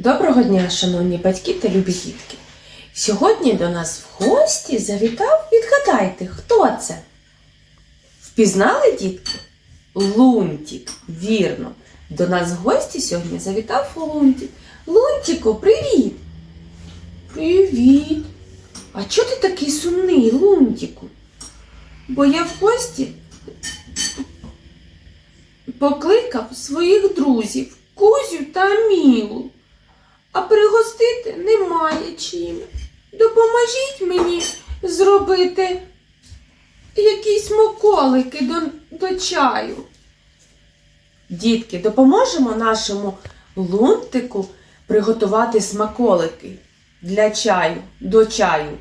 Доброго дня, шановні батьки та любі дітки. Сьогодні до нас в гості завітав, відгадайте, хто це? Впізнали, дітки? Лунтік, вірно. До нас в гості сьогодні завітав Лунтік. Лунтіку, привіт! Привіт! А чого ти такий сумний, Лунтіку? Бо я в гості покликав своїх друзів Кузю та Мілу, а пригостити немає чим. Допоможіть мені зробити якісь моколики до, до чаю. Дітки, допоможемо нашому лунтику приготувати смаколики для чаю, до чаю,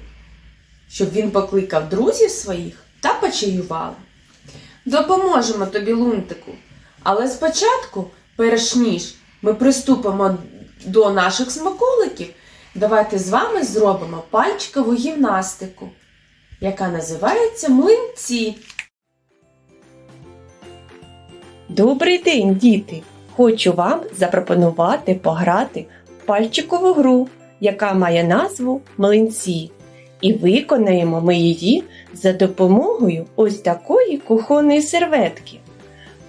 щоб він покликав друзів своїх та почаювали. Допоможемо тобі, лунтику. Але спочатку, перш ніж ми приступимо до наших смаколиків, давайте з вами зробимо пальчикову гімнастику, яка називається млинці. Добрий день, діти! Хочу вам запропонувати пограти в пальчикову гру, яка має назву Млинці. І виконаємо ми її за допомогою ось такої кухонної серветки.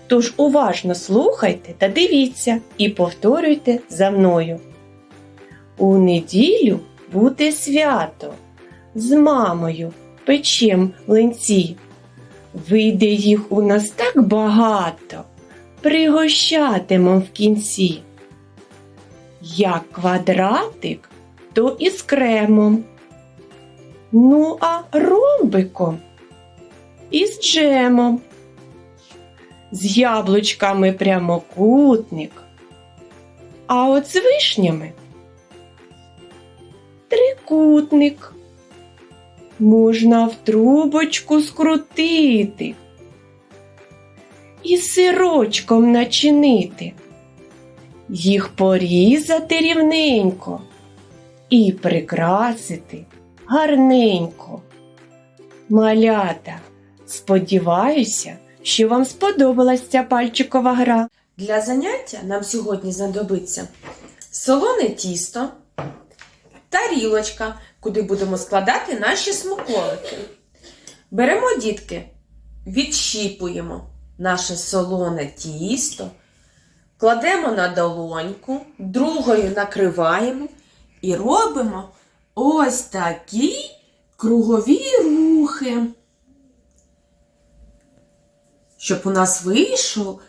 Тож уважно слухайте та дивіться і повторюйте за мною. У неділю буде свято. З мамою печем млинці. Вийде їх у нас так багато, пригощатимем в кінці. Як квадратик, то і з кремом. Ну, а ромбиком із джемом. З яблучками прямокутник. А от з вишнями трикутник можна в трубочку скрутити і сирочком начинити, їх порізати рівненько і прикрасити гарненько. Малята, сподіваюся, що вам сподобалась ця пальчикова гра. Для заняття нам сьогодні знадобиться солоне тісто, тарілочка, куди будемо складати наші смаколики. Беремо, дітки, відщіпуємо наше солоне тісто, кладемо на долоньку, другою накриваємо і робимо ось такі кругові рухи. Щоб у нас вийшов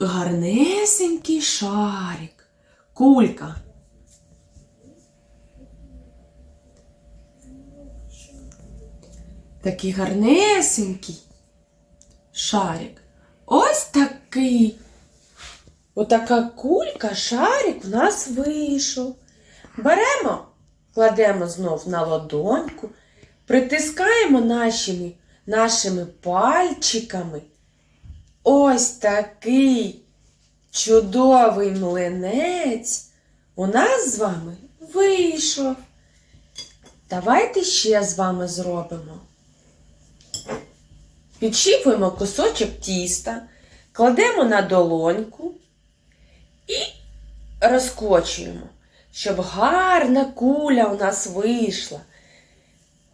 гарнесенький шарик, кулька. Такий гарнесенький шарик. Ось такий. Отака кулька, шарик в нас вийшов. Беремо, кладемо знов на ладоньку, притискаємо нашими, нашими пальчиками. Ось такий чудовий млинець у нас з вами вийшов. Давайте ще з вами зробимо. Підщіпуємо кусочок тіста, кладемо на долоньку і розкочуємо, щоб гарна куля у нас вийшла.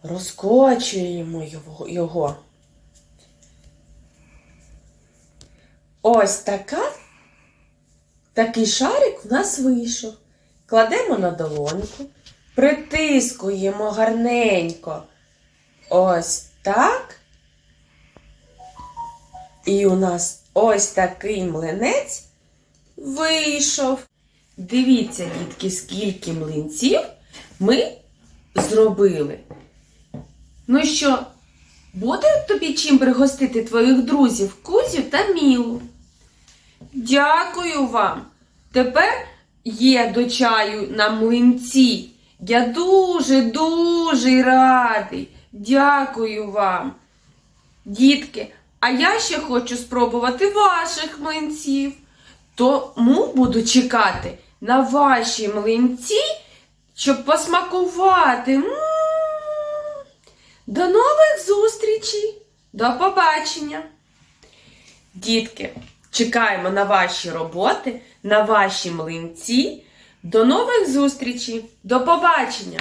Розкочуємо його-. Ось така, такий шарик в нас вийшов. Кладемо на долоньку, притискуємо гарненько. Ось так. І у нас ось такий млинець вийшов. Дивіться, дітки, скільки млинців ми зробили. Ну що, буде тобі чим пригостити твоїх друзів Кузю та Мілу? Дякую вам. Тепер є до чаю на млинці. Я дуже-дуже радий. Дякую вам. Дітки, а я ще хочу спробувати ваших млинців. Тому буду чекати на ваші млинці, щоб посмакувати. До нових зустрічей! До побачення! Дітки, чекаємо на ваші роботи, на ваші млинці. До нових зустрічей! До побачення!